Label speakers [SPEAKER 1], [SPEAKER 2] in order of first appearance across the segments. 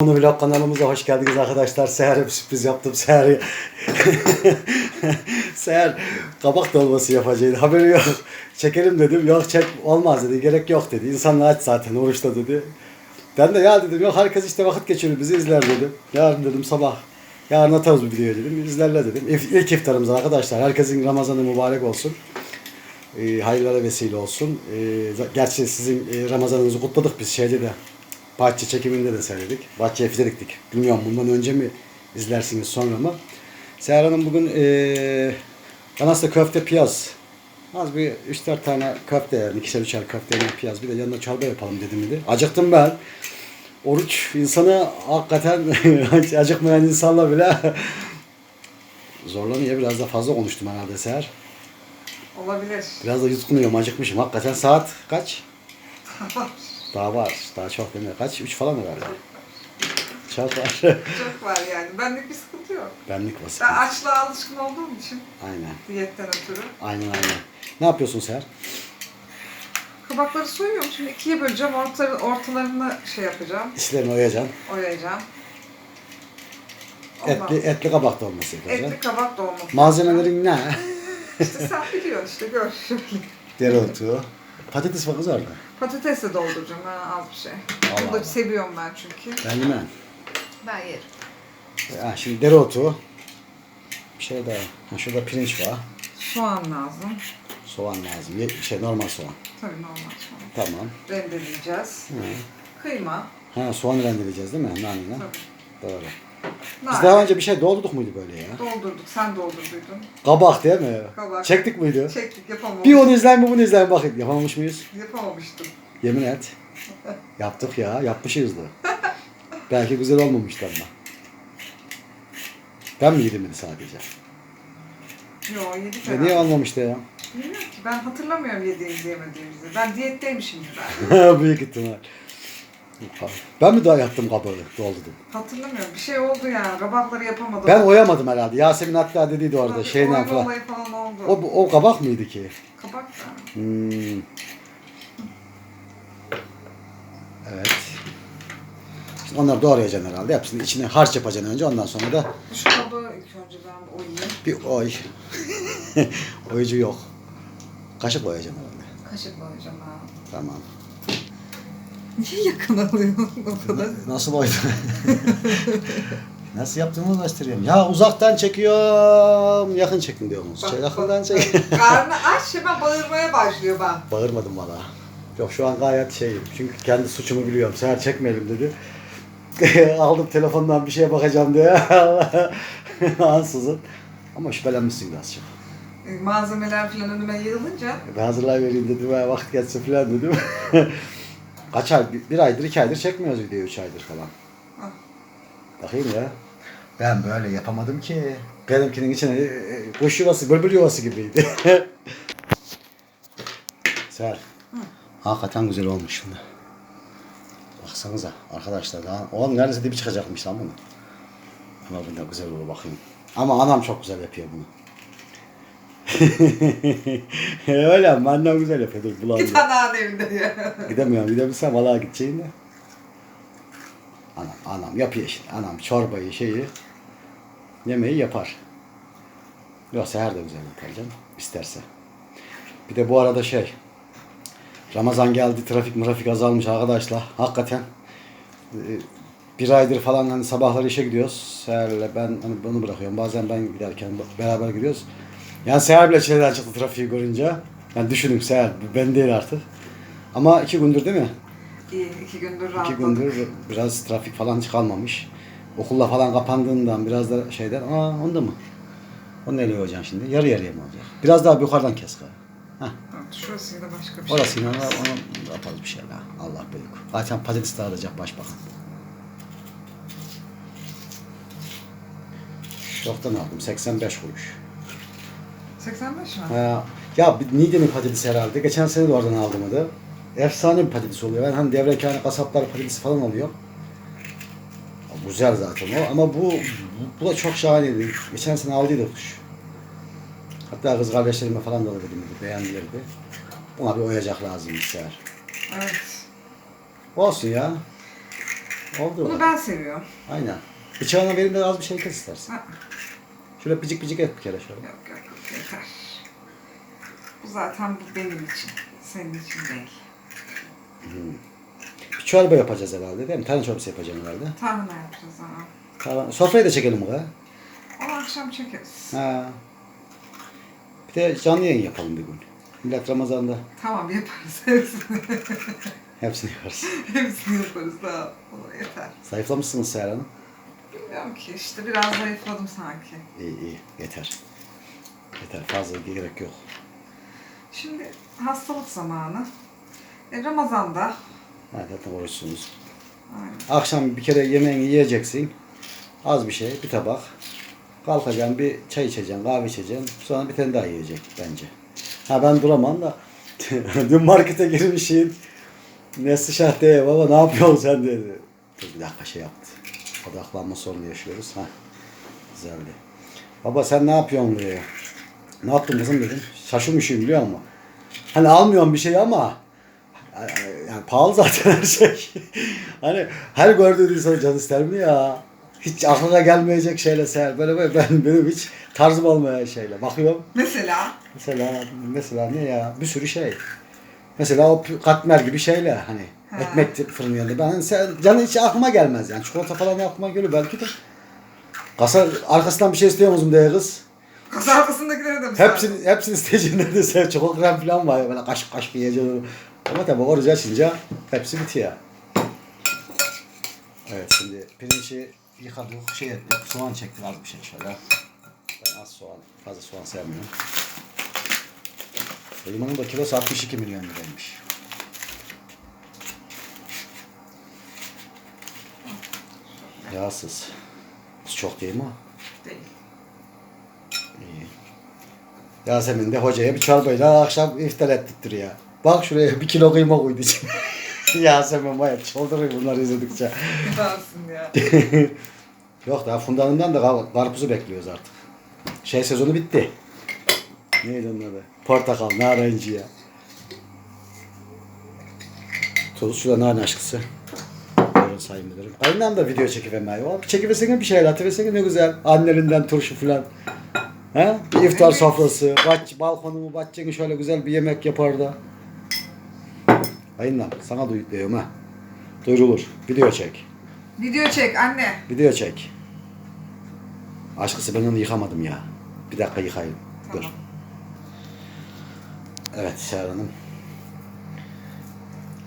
[SPEAKER 1] Bunu vlog kanalımıza hoş geldiniz arkadaşlar. Seher'e bir sürpriz yaptım. Seher'e Seher kabak dolması yapacaktı. Haberi yok. Çekelim dedim. Yok çek olmaz dedi. Gerek yok dedi. İnsanlar aç zaten oruçta dedi. Ben de ya dedim yok herkes işte vakit geçiriyor bizi izler dedim. Yarın dedim sabah yarın atarız bu videoyu dedim. İzlerler dedim. İlk iftarımız arkadaşlar. Herkesin Ramazanı mübarek olsun. E, hayırlara vesile olsun. E, gerçi sizin e, Ramazanınızı kutladık biz şeyde de. Bahçe çekiminde de söyledik. Bahçeye fize diktik. Bilmiyorum bundan önce mi izlersiniz sonra mı? Seher Hanım bugün e, anasla köfte piyaz. Az bir 3-4 tane köfte yani ikişer üçer köfte yani piyaz. Bir de yanına çorba yapalım dedim dedi. Acıktım ben. Oruç insanı hakikaten acıkmayan insanla bile zorlanıyor. Biraz da fazla konuştum herhalde Seher.
[SPEAKER 2] Olabilir.
[SPEAKER 1] Biraz da yutkunuyorum, acıkmışım. Hakikaten saat kaç? Daha var. Daha çok değil mi? Kaç? Üç falan herhalde. Çok var.
[SPEAKER 2] Çok var yani. Benlik bir sıkıntı yok.
[SPEAKER 1] Benlik basit.
[SPEAKER 2] Ben açlığa alışkın olduğum için
[SPEAKER 1] Aynen.
[SPEAKER 2] diyetten ötürü.
[SPEAKER 1] Aynen aynen. Ne yapıyorsun Seher?
[SPEAKER 2] Kabakları soyuyorum. Şimdi ikiye böleceğim. Ortaları, ortalarını şey yapacağım.
[SPEAKER 1] İşlerini oyacaksın.
[SPEAKER 2] Oyayacağım. Ondan
[SPEAKER 1] Etli, etli kabak dolması yapacaksın.
[SPEAKER 2] etli kabak dolması.
[SPEAKER 1] Malzemelerin ne?
[SPEAKER 2] İşte sen biliyorsun işte gör şöyle.
[SPEAKER 1] Dereotu. Patates var kız orada.
[SPEAKER 2] Patates de dolduracağım ha az bir şey.
[SPEAKER 1] Allah
[SPEAKER 2] Bunu da
[SPEAKER 1] Allah.
[SPEAKER 2] seviyorum ben çünkü.
[SPEAKER 1] Ben yemem.
[SPEAKER 2] Ben yerim.
[SPEAKER 1] Ha, şimdi dereotu. Bir şey daha. Ha, şurada pirinç var.
[SPEAKER 2] Soğan lazım.
[SPEAKER 1] Soğan lazım. Ye- Şey normal soğan.
[SPEAKER 2] Tabii normal soğan.
[SPEAKER 1] Tamam.
[SPEAKER 2] Rendeleyeceğiz. Kıyma.
[SPEAKER 1] Ha soğan rendeleyeceğiz değil mi? Nanine.
[SPEAKER 2] Tabii.
[SPEAKER 1] Doğru. Biz daha önce bir şey doldurduk muydu böyle ya?
[SPEAKER 2] Doldurduk. Sen doldurduydun.
[SPEAKER 1] Kabak değil mi?
[SPEAKER 2] Kabak.
[SPEAKER 1] Çektik miydi?
[SPEAKER 2] Çektik yapamamıştık.
[SPEAKER 1] Bir onu izleyin bir bunu izleyin bakın. Yapamamış mıyız?
[SPEAKER 2] Yapamamıştım.
[SPEAKER 1] Yemin et. Yaptık ya. Yapmışız da. Belki güzel olmamıştı ama. Ben mi yedim sadece?
[SPEAKER 2] Yo yedik herhalde.
[SPEAKER 1] niye olmamıştı ya?
[SPEAKER 2] Bilmiyorum ki ben hatırlamıyorum yediğimizi yemediğimizi. Ben diyetteymişim ben.
[SPEAKER 1] Büyük ihtimal. Ben mi daha yaptım kabağı? Doldurdum.
[SPEAKER 2] Hatırlamıyorum. Bir şey oldu ya. Kabakları yapamadım.
[SPEAKER 1] Ben oyamadım herhalde. Yasemin hatta dediydi orada
[SPEAKER 2] Tabii,
[SPEAKER 1] şeyden falan.
[SPEAKER 2] olayı falan oldu.
[SPEAKER 1] O, o kabak mıydı ki?
[SPEAKER 2] Kabak da.
[SPEAKER 1] Hmm. Evet. Şimdi onları doğrayacaksın herhalde. Hepsini içine harç yapacaksın önce. Ondan sonra da
[SPEAKER 2] Şu kabağı ilk önce ben oyayım.
[SPEAKER 1] bir oy. Oyucu yok. Kaşık oyacaksın herhalde.
[SPEAKER 2] Kaşıkla oyacağım ha.
[SPEAKER 1] Tamam.
[SPEAKER 2] Niye yakın alıyorsun o kadar?
[SPEAKER 1] Nasıl oydun? Nasıl yaptığımı göstereyim. Ya uzaktan çekiyorum, yakın çekin diyorsunuz.
[SPEAKER 2] Bak,
[SPEAKER 1] Şey,
[SPEAKER 2] bak,
[SPEAKER 1] yakından
[SPEAKER 2] bak.
[SPEAKER 1] çek.
[SPEAKER 2] Karnı aç hemen bağırmaya başlıyor ben.
[SPEAKER 1] Bağırmadım valla. Yok şu an gayet şeyim. Çünkü kendi suçumu biliyorum. Seher çekmeyelim dedi. Aldım telefondan bir şeye bakacağım diye. Ansızın. Ama şüphelenmişsin birazcık.
[SPEAKER 2] E, Malzemeler falan önüme yığılınca
[SPEAKER 1] Ben hazırlayıvereyim dedim. "Ha, Vakit geçsin falan dedim. Kaç ay? Bir, aydır, iki aydır çekmiyoruz videoyu. Üç aydır falan.
[SPEAKER 2] Ah.
[SPEAKER 1] Bakayım ya. Ben böyle yapamadım ki. Benimkinin içine e, e, kuş yuvası, bülbül yuvası gibiydi. Seher. Hakikaten güzel olmuş şimdi. Baksanıza arkadaşlar daha. Oğlum neredeyse dibi çıkacakmış lan bunu. Ama bunda güzel olur bakayım. Ama anam çok güzel yapıyor bunu. Öyle ama annem güzel yapıyor. Dur bulalım.
[SPEAKER 2] git anağın evinde diyor.
[SPEAKER 1] Gidemiyorum. Gidebilsem valla gideceğim de. Anam, anam yapıyor işte. Anam çorbayı şeyi yemeği yapar. Yok seher de güzel yapar canım. isterse. Bir de bu arada şey Ramazan geldi trafik mırafik azalmış arkadaşlar. Hakikaten e, bir aydır falan hani sabahları işe gidiyoruz. Seher'le ben hani bunu bırakıyorum. Bazen ben giderken beraber gidiyoruz. Yani Seher bile çileden çıktı trafiği görünce. Yani düşünün Seher ben değil artık. Ama iki gündür değil mi?
[SPEAKER 2] İyi iki gündür
[SPEAKER 1] İki
[SPEAKER 2] rahatladık.
[SPEAKER 1] gündür biraz trafik falan kalmamış. Okulla falan kapandığından biraz da şeyden. Aa onda mı? O nereye hocam şimdi? Yarı yarıya mı olacak? Biraz daha yukarıdan kes gari. Heh.
[SPEAKER 2] Evet, Şurasıyla başka bir şey.
[SPEAKER 1] Orasıyla onu yaparız bir şeyler. Allah büyük. Zaten patates dağıtacak başbakan. Şoktan aldım. 85 kuruş.
[SPEAKER 2] 85 mi?
[SPEAKER 1] Ha, ya bir Niğde'nin patatesi herhalde. Geçen sene de oradan aldım adı. Efsane bir patates oluyor. Ben hani devrekâne kasaplar patatesi falan alıyor. Güzel zaten o ama bu, bu, da çok şahaneydi. Geçen sene aldıydık. Hatta kız kardeşlerime falan da dedim beğendilerdi. Buna bir oyacak lazım seher.
[SPEAKER 2] Evet.
[SPEAKER 1] Olsun ya. Oldu.
[SPEAKER 2] Bunu ben seviyorum.
[SPEAKER 1] Aynen. Bıçağına vereyim de az bir şey kes istersen.
[SPEAKER 2] Ha,
[SPEAKER 1] Şöyle bicik bicik et bir kere şöyle.
[SPEAKER 2] Yok yok yeter. Bu zaten bu benim için. Senin için değil.
[SPEAKER 1] Bir çorba yapacağız herhalde değil mi? Tane çorbası yapacağım herhalde.
[SPEAKER 2] Tarhana yapacağız ha.
[SPEAKER 1] Tamam. Sofrayı da çekelim buraya.
[SPEAKER 2] Onu akşam çekeriz.
[SPEAKER 1] Ha. Bir de canlı yayın yapalım bir gün. Millet Ramazan'da
[SPEAKER 2] Tamam yaparız hepsini.
[SPEAKER 1] hepsini yaparız.
[SPEAKER 2] hepsini yaparız daha. O yeter.
[SPEAKER 1] Zayıflamışsınız Seher Hanım.
[SPEAKER 2] Bilmiyorum ki işte biraz zayıfladım sanki.
[SPEAKER 1] İyi iyi yeter. Yeter fazla gerek yok.
[SPEAKER 2] Şimdi hastalık zamanı. E, Ramazan'da.
[SPEAKER 1] Zaten oruçsunuz.
[SPEAKER 2] Aynen.
[SPEAKER 1] Akşam bir kere yemeğini yiyeceksin. Az bir şey, bir tabak. Kalkacaksın, bir çay içeceksin, kahve içeceksin. Sonra bir tane daha yiyecek bence. Ha ben duramam da. Dün markete girmişim. Nesli Şah diye baba ne yapıyorsun sen dedi. Dur bir dakika şey yaptı. Odaklanma sorunu yaşıyoruz. Ha. Güzeldi. Baba sen ne yapıyorsun diye. Ne yaptın kızım dedim. Şaşırmışım biliyor musun? Hani almıyorum bir şey ama yani pahalı zaten her şey. hani her gördüğün insan can ister mi ya? Hiç aklına gelmeyecek şeyle seher. Böyle böyle ben, benim hiç tarzım olmayan şeyle. Bakıyorum
[SPEAKER 2] Mesela
[SPEAKER 1] mesela mesela ne ya bir sürü şey. Mesela o katmer gibi şeyler hani
[SPEAKER 2] Ha.
[SPEAKER 1] ekmek yanında. Ben sen canı hiç aklıma gelmez yani. Çikolata falan aklıma geliyor belki de. Kasa arkasından bir şey istiyor musun diye kız.
[SPEAKER 2] Kasa arkasındakileri de mi
[SPEAKER 1] Hepsini, hepsini isteyeceğin neredeyse çok krem falan var. Böyle kaşık kaşık yiyeceğim. Ama tabii oruç açınca hepsi bitiyor. Evet şimdi pirinci yıkadık, şey ettik, soğan çektik az bir şey şöyle. Ben az soğan, fazla soğan sevmiyorum. Limonun da kilosu 62 milyon liraymış. Yağsız. Çok değil mi? o?
[SPEAKER 2] Değil.
[SPEAKER 1] Yasemin de hocaya bir çorbayla akşam iftar ettirtiyor. Bak şuraya bir kilo kıyma koydu içine. Yasemin bayağı çıldırıyor bunları izledikçe.
[SPEAKER 2] Güzelsin ya.
[SPEAKER 1] Yok daha fundanından da kar- karpuzu bekliyoruz artık. Şey sezonu bitti. Neydi onun adı? Portakal, narenci ya. Tuz, şurada nane aşkısı. Buyurun sayın müdürüm. Aynen da video çekivemeye. O çekivesene bir şeyler atıversene ne güzel. Annelerinden turşu falan. He? Bir iftar
[SPEAKER 2] Evet.
[SPEAKER 1] sofrası. Bahç, balkonumu, bahçeni şöyle güzel bir yemek yapar da. Aynen sana duyuyorum ha. Duyurulur. Video çek.
[SPEAKER 2] Video çek anne.
[SPEAKER 1] Video çek. Aşkısı ben onu yıkamadım ya. Bir dakika yıkayayım. Dur.
[SPEAKER 2] Tamam.
[SPEAKER 1] Evet Seher Hanım.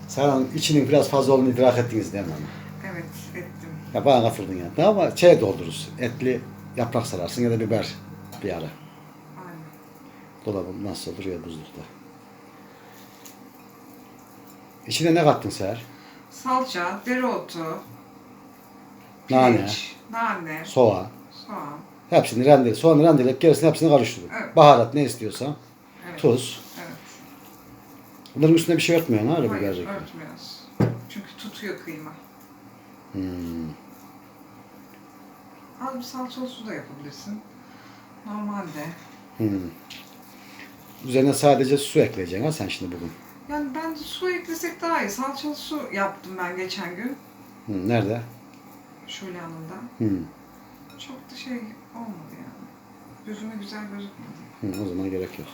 [SPEAKER 1] Seher Hanım içinin biraz fazla olduğunu idrak ettiniz değil mi? hanım?
[SPEAKER 2] Evet ettim.
[SPEAKER 1] Ya bana kafırdın ya. Ama şey doldururuz. Etli yaprak sararsın ya da biber bir ara. Dolabım nasıl duruyor buzlukta. İçine ne kattın Seher?
[SPEAKER 2] Salça, dereotu,
[SPEAKER 1] Nane,
[SPEAKER 2] pirinç, nane,
[SPEAKER 1] soğan.
[SPEAKER 2] soğan.
[SPEAKER 1] Hepsini rendele, soğanı rendeleyip gerisini hepsini karıştırın.
[SPEAKER 2] Evet.
[SPEAKER 1] Baharat ne istiyorsan.
[SPEAKER 2] Evet.
[SPEAKER 1] Tuz.
[SPEAKER 2] Evet.
[SPEAKER 1] Bunların üstüne bir şey örtmüyorsun ha öyle bir
[SPEAKER 2] Hayır,
[SPEAKER 1] gelecek.
[SPEAKER 2] örtmüyoruz. Çünkü tutuyor kıyma.
[SPEAKER 1] Hmm.
[SPEAKER 2] Az bir salçalı su da yapabilirsin. Normalde.
[SPEAKER 1] Hmm. Üzerine sadece su ekleyeceksin ha sen şimdi bugün.
[SPEAKER 2] Yani bence su eklesek daha iyi. Salçalı su yaptım ben geçen gün.
[SPEAKER 1] Hmm. Nerede?
[SPEAKER 2] Şöyle yanında.
[SPEAKER 1] Hmm.
[SPEAKER 2] Çok da şey olmadı yani. Gözüme güzel gözükmedi.
[SPEAKER 1] Hmm. O zaman gerek yok.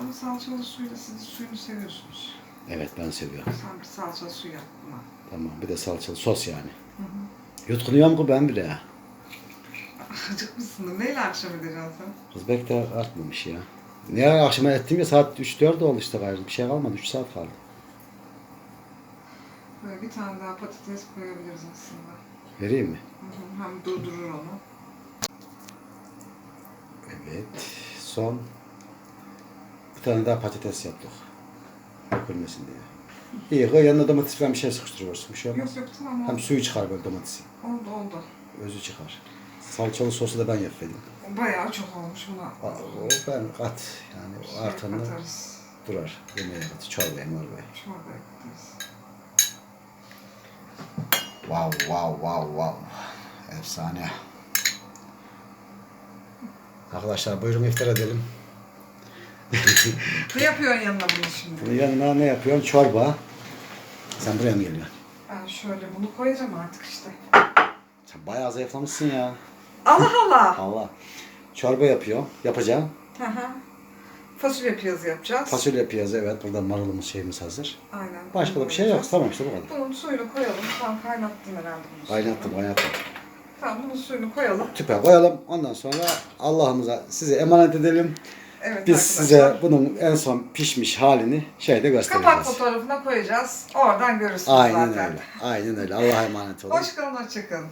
[SPEAKER 2] Ama salçalı suyla siz suyunu seviyorsunuz.
[SPEAKER 1] Evet ben seviyorum.
[SPEAKER 2] Sen bir salçalı su yap buna.
[SPEAKER 1] Tamam bir de salçalı sos yani.
[SPEAKER 2] Hı hı.
[SPEAKER 1] Yutkunuyor mu ben bile?
[SPEAKER 2] Acıkmışsın. Neyle akşam edeceksin sen?
[SPEAKER 1] Kız de artmamış ya. Ne ara akşama ettim ya saat 3-4 oldu işte gayrı. Bir şey kalmadı 3 saat kaldı.
[SPEAKER 2] Böyle bir tane daha patates koyabiliriz aslında.
[SPEAKER 1] Vereyim mi?
[SPEAKER 2] Hı hı. Hem durdurur onu.
[SPEAKER 1] Evet. Son. Bir tane daha patates yaptık. Dökülmesin diye. İyi koy yanına domates falan bir şey sıkıştırıyorsun. Bir şey olmaz.
[SPEAKER 2] Yok yok tamam
[SPEAKER 1] Hem suyu çıkar böyle domatesin.
[SPEAKER 2] Oldu oldu.
[SPEAKER 1] Özü çıkar. Salçalı sosu da ben yapayım.
[SPEAKER 2] Bayağı çok olmuş buna.
[SPEAKER 1] O ben kat yani
[SPEAKER 2] Şey
[SPEAKER 1] artanı durar. Yemeğe kat. Çorbaya morbaya.
[SPEAKER 2] Çorba katarız.
[SPEAKER 1] Wow wow wow wow. Efsane. Arkadaşlar buyurun iftar edelim.
[SPEAKER 2] Ne yapıyorsun yanına bunu şimdi?
[SPEAKER 1] Bunun yanına ne yapıyorsun? Çorba. Sen buraya mı geliyorsun?
[SPEAKER 2] Ben şöyle bunu koyacağım artık işte.
[SPEAKER 1] Sen bayağı zayıflamışsın ya.
[SPEAKER 2] Allah Allah.
[SPEAKER 1] Allah. Çorba yapıyor. Yapacağım.
[SPEAKER 2] Hı hı. Fasulye piyazı yapacağız.
[SPEAKER 1] Fasulye piyazı evet. Burada marulumuz şeyimiz hazır.
[SPEAKER 2] Aynen.
[SPEAKER 1] Başka da bir şey yok. Tamam işte bu kadar.
[SPEAKER 2] Bunun suyunu koyalım. Tam kaynattım herhalde bunu.
[SPEAKER 1] Kaynattım kaynattım.
[SPEAKER 2] Tamam bunun suyunu koyalım.
[SPEAKER 1] Tüpe koyalım. Ondan sonra Allah'ımıza size emanet edelim.
[SPEAKER 2] Evet
[SPEAKER 1] Biz
[SPEAKER 2] arkadaşlar.
[SPEAKER 1] size bunun en son pişmiş halini şeyde
[SPEAKER 2] Kapak
[SPEAKER 1] göstereceğiz.
[SPEAKER 2] fotoğrafına koyacağız. Oradan görürsünüz
[SPEAKER 1] Aynen
[SPEAKER 2] zaten.
[SPEAKER 1] öyle. Aynen öyle. Allah'a emanet olun.
[SPEAKER 2] Hoşçakalın, hoşçakalın.